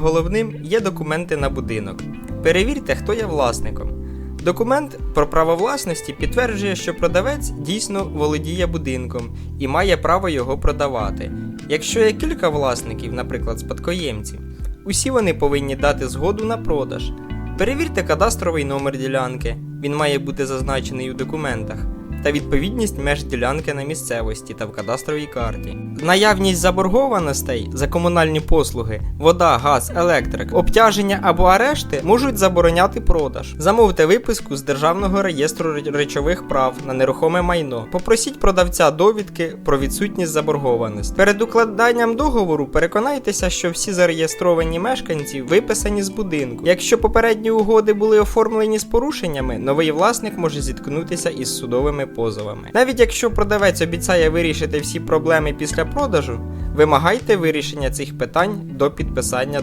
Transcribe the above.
Головним є документи на будинок. Перевірте, хто є власником. Документ про право власності підтверджує, що продавець дійсно володіє будинком і має право його продавати. Якщо є кілька власників, наприклад, спадкоємці, усі вони повинні дати згоду на продаж. Перевірте кадастровий номер ділянки, він має бути зазначений у документах, та відповідність меж ділянки на місцевості та в кадастровій карті. Наявність заборгованостей за комунальні послуги, вода, газ, електрик, обтяження або арешти можуть забороняти продаж. Замовте виписку з Державного реєстру речових прав на нерухоме майно. Попросіть продавця довідки про відсутність заборгованості. Перед укладанням договору переконайтеся, що всі зареєстровані мешканці виписані з будинку. Якщо попередні угоди були оформлені з порушеннями, новий власник може зіткнутися із судовими позовами. Навіть якщо продавець обіцяє вирішити всі проблеми після продажу, вимагайте вирішення цих питань до підписання